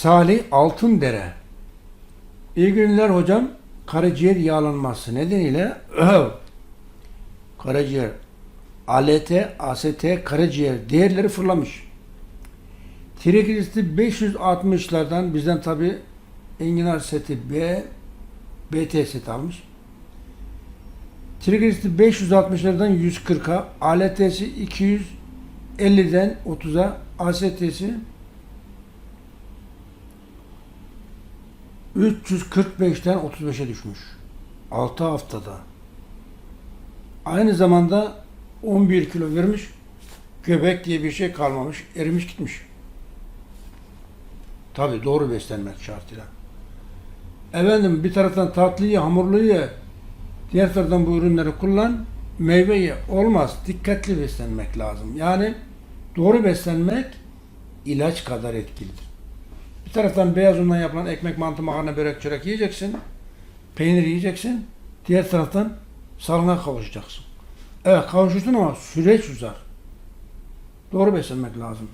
Salih Altındere. İyi günler hocam. Karaciğer yağlanması nedeniyle karaciğer ALT, AST, karaciğer değerleri fırlamış. Trigliserit 560'lardan bizden tabi enginar seti B, BT seti almış. Trigliserit 560'lardan 140'a, ALT'si 250'den 30'a, AST'si 345'ten 35'e düşmüş. 6 haftada. Aynı zamanda 11 kilo vermiş. Göbek diye bir şey kalmamış. Erimiş gitmiş. Tabi doğru beslenmek şartıyla. Efendim bir taraftan tatlı ye, hamurlu ye. Diğer taraftan bu ürünleri kullan. Meyve ye. Olmaz. Dikkatli beslenmek lazım. Yani doğru beslenmek ilaç kadar etkilidir. Bir taraftan beyaz undan yapılan ekmek, mantı, makarna, börek, çörek yiyeceksin. Peynir yiyeceksin. Diğer taraftan sağlığına kavuşacaksın. Evet kavuşursun ama süreç uzar. Doğru beslenmek lazım.